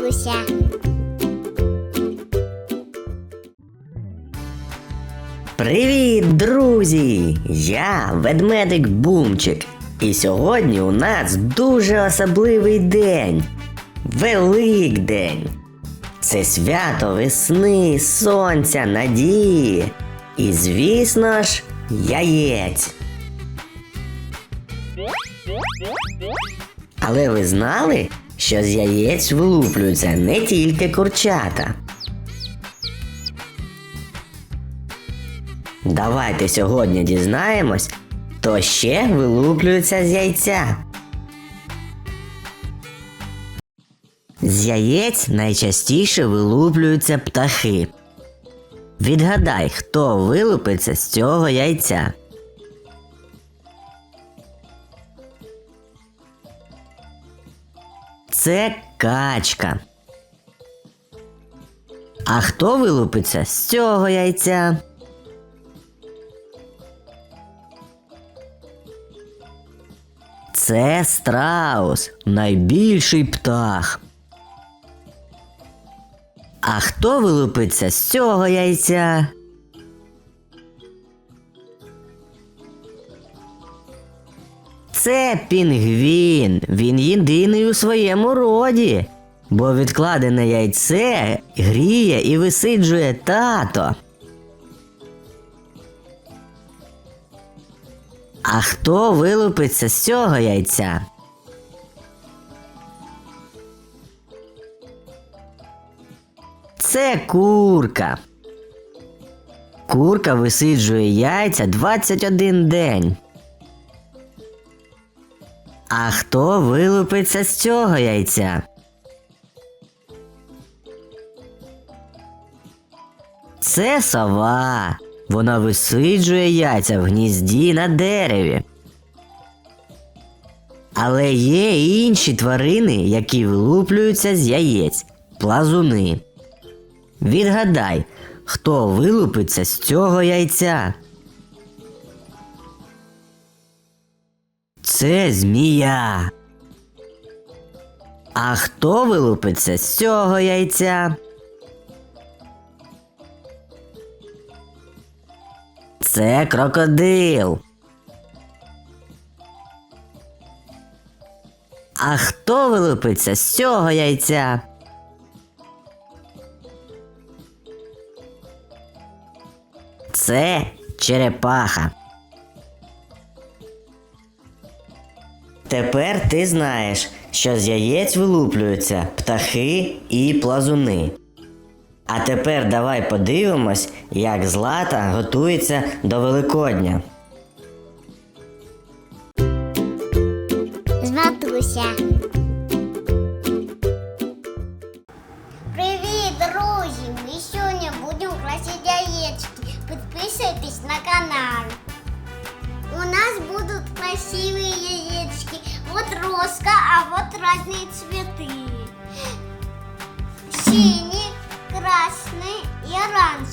Матуся. Привіт, друзі! Я ведмедик Бумчик. І сьогодні у нас дуже особливий день. Великдень. Це свято весни, сонця, надії. І, звісно ж, яєць. Але ви знали, що з яєць вилуплюються не тільки курчата. Давайте сьогодні дізнаємось, хто ще вилуплюється з яйця. З яєць найчастіше вилуплюються птахи. Відгадай, хто вилупиться з цього яйця. Це качка. А хто вилупиться з цього яйця? Це страус, найбільший птах. А хто вилупиться з цього яйця? Це пінгвін. Він єдиний у своєму роді, бо відкладене яйце гріє і висиджує тато. А хто вилупиться з цього яйця? Це курка. Курка висиджує яйця 21 день. А хто вилупиться з цього яйця? Це сова. Вона висиджує яйця в гнізді на дереві. Але є і інші тварини, які вилуплюються з яєць плазуни. Відгадай, хто вилупиться з цього яйця? Це змія. А хто вилупиться з цього яйця? Це крокодил. А хто вилупиться з цього яйця? Це черепаха. Тепер ти знаєш, що з яєць вилуплюються птахи і плазуни. А тепер давай подивимось, як Злата готується до Великодня. З Привіт, друзі! Ми сьогодні будемо красити яєчки. Підписуйтесь на канал. Нас будут красивые яєчки. Вот роска, а вот разные цветы. Синий, красный и оранжевый.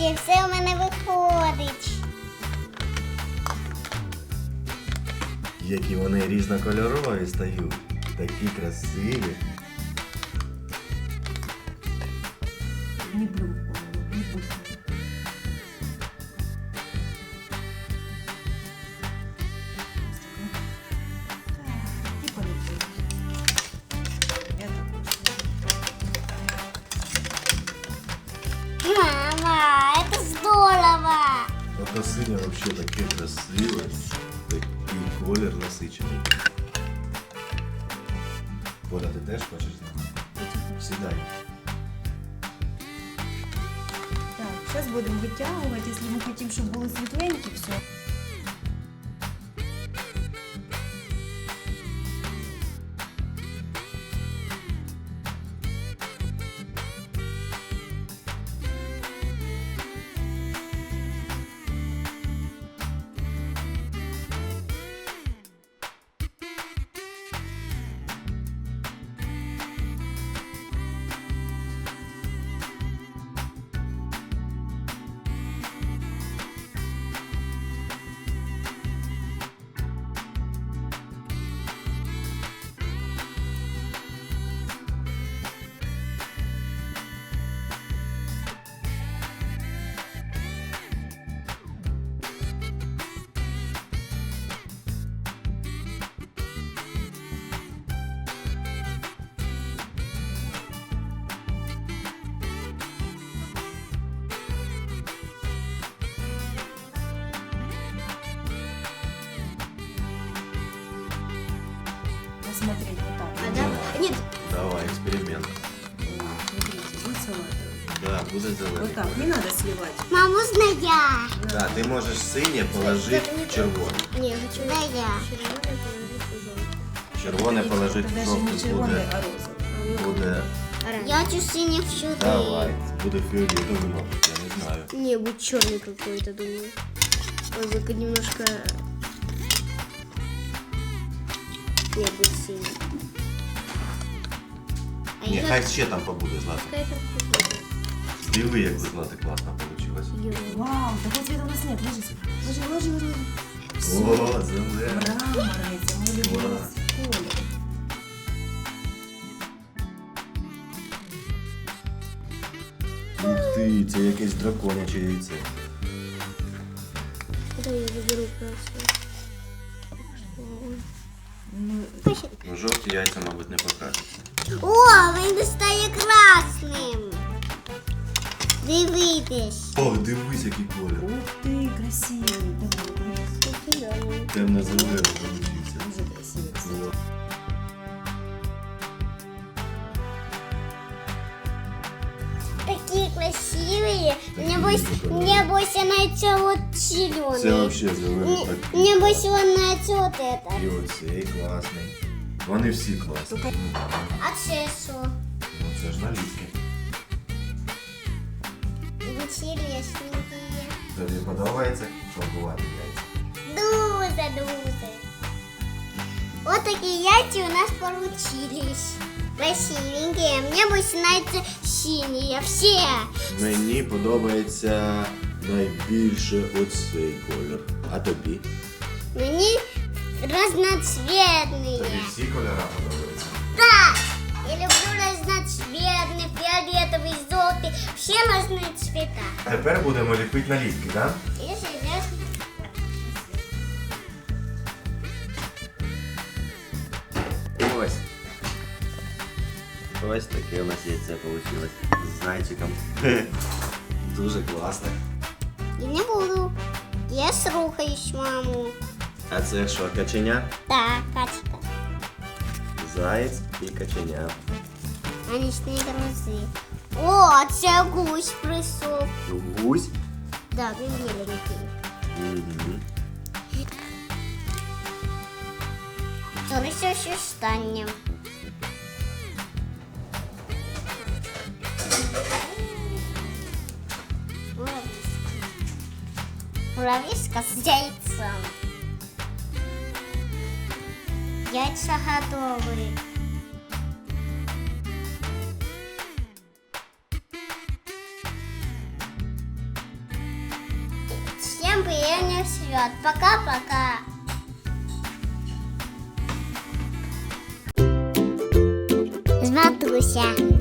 Друзі, все в мене виходить. Які вони різнокольорові стають, такі красиві. Ото синя взагалі таке красиве, такий колір насичений. Коля, ти теж хочеш? Сідай. Так, Зараз будемо витягувати, якщо ми хочемо, щоб були світленькі, все. Посмотреть вот так. А да? Нет, Давай, експеримент. Вот, Смотрите, будет салатовый. Да, буде зелений. Вот так, не колір. надо сливать. мама, можно я? Да, ти можеш синє положити в червоне. Не, хочу. Да я. Червоне положити в Это даже не жовтий червоный, буде. а розовый. Буде. Я хочу синий всюду. Давай. Буде фіолетовий, мабуть, я не знаю. Не, будет черный какой-то, думаю. Он только немножко... Не, будет синий. А Ні, я- хай ще там побуде злата. Какая-то вкусная. Диви, як злата класно вийшло. Вау, такого цвета у нас нет. Ложись. Ложи, ложи, ложи. О, зелене. Мраморный, это мой любимый Класс. колер. Ух ти, це якесь драконяче яйце. Да, я заберу просто. Ну, Ну, жовті яйця, мабуть, не покажуться. О, він стає красним. Дивитись. О, дивись, який колір. ух ты, красивый. Давай, ложись. Темно-зелений вийшов. Дуже красивый, кстати. Такі красиві. Небось, небось, найти вот Це зелений. взагалі зелений так. Небось, он найти вот это. І оцей класний. Вони всі класні. Только- А це що? Ну це ж наліпки. Інтересненькі. Тобі подобається фарбувати яйця? Дуже, дуже. Вот такие яйца у нас получились. Красивенькие. Мне больше нравятся синие. Все. Мені подобається найбільше оцей колір. А тобі? Мне разноцветные. всі кольори подобаються. Да. Я люблю разноцветный, фиолетовый, желтый. Все разные цвета. А тепер будемо ліпити наліпки, так? Если я... Ось. Ось таке у нас яйце вийшло з зайчиком. Дуже класно. Я не буду. Я слухаюсь маму. А це що, каченя? Так, Катька. Заєць і каченя. Они ж не грузи. О, це гусь присох. Гусь. Да, він біленький. Угу. Залишив ще останнє. муравьишка с яйцом. Яйца готовы. Всем приятного всего. Пока-пока. Матуся.